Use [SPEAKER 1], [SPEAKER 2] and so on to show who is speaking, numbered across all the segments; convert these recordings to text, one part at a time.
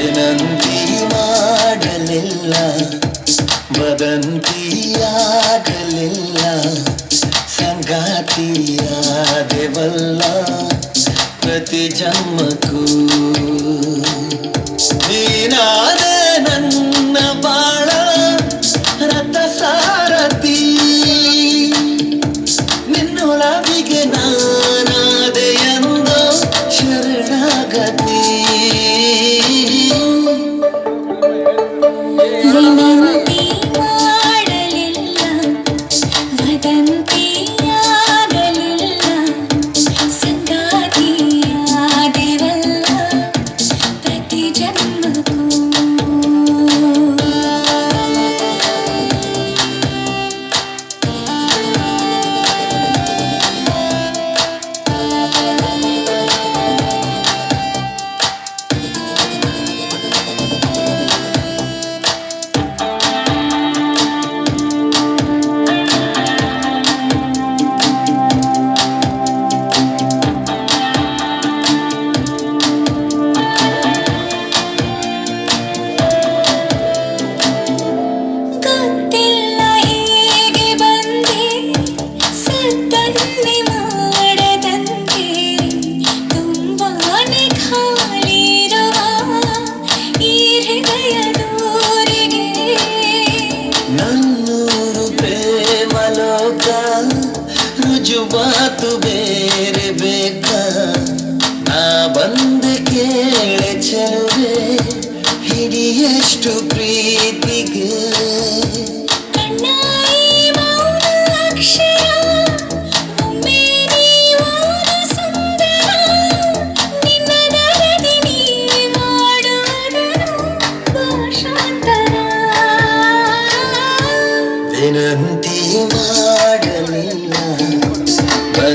[SPEAKER 1] ವಿನಂತಿ ಮಾಡಲಿಲ್ಲ. ವದಂತಿಯಾಗಲಿಲ್ಲ. ಸಂಗಾತಿಯಾದೆವಲ್ಲ ಪ್ರತಿ ಜನ್ಮಕ್ಕೂ. ನೀನಾದ ನನ್ನ ಬಾಳ ರಥ ಸಾರಥಿ ನಿನ್ನೊಳವಿಗೆ ನಾನಾದೆ ರುಜುವಾತು ಬೇರೆ ಬೇಕ? ನಾ ಬಂದೆ ಕೇಳೆ ಚೆಲುವೆ ಹಿಡಿಯಷ್ಟು ಪ್ರೀತಿಗೆ?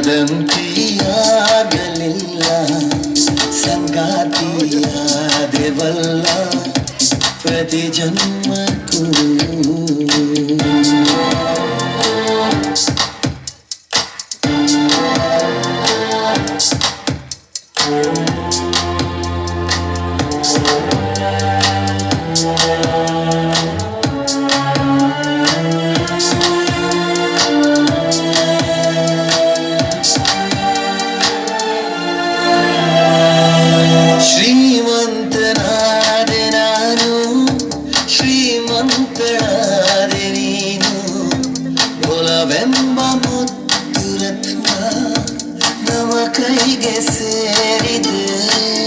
[SPEAKER 2] ವದಂತಿಯಾಗಲಿಲ್ಲ ಸಂಗಾತಿಯಾದೆವಲ್ಲ ಪ್ರತಿ ಜನ್ಮಕ್ಕೂ. ಬಿಟ್ಟರೆ ನೀನು.
[SPEAKER 1] ಒಲವೆಂಬ ಮುತ್ತು ರತ್ನ ನವ ಕೈಗೆ ಸೇರಿದೆ.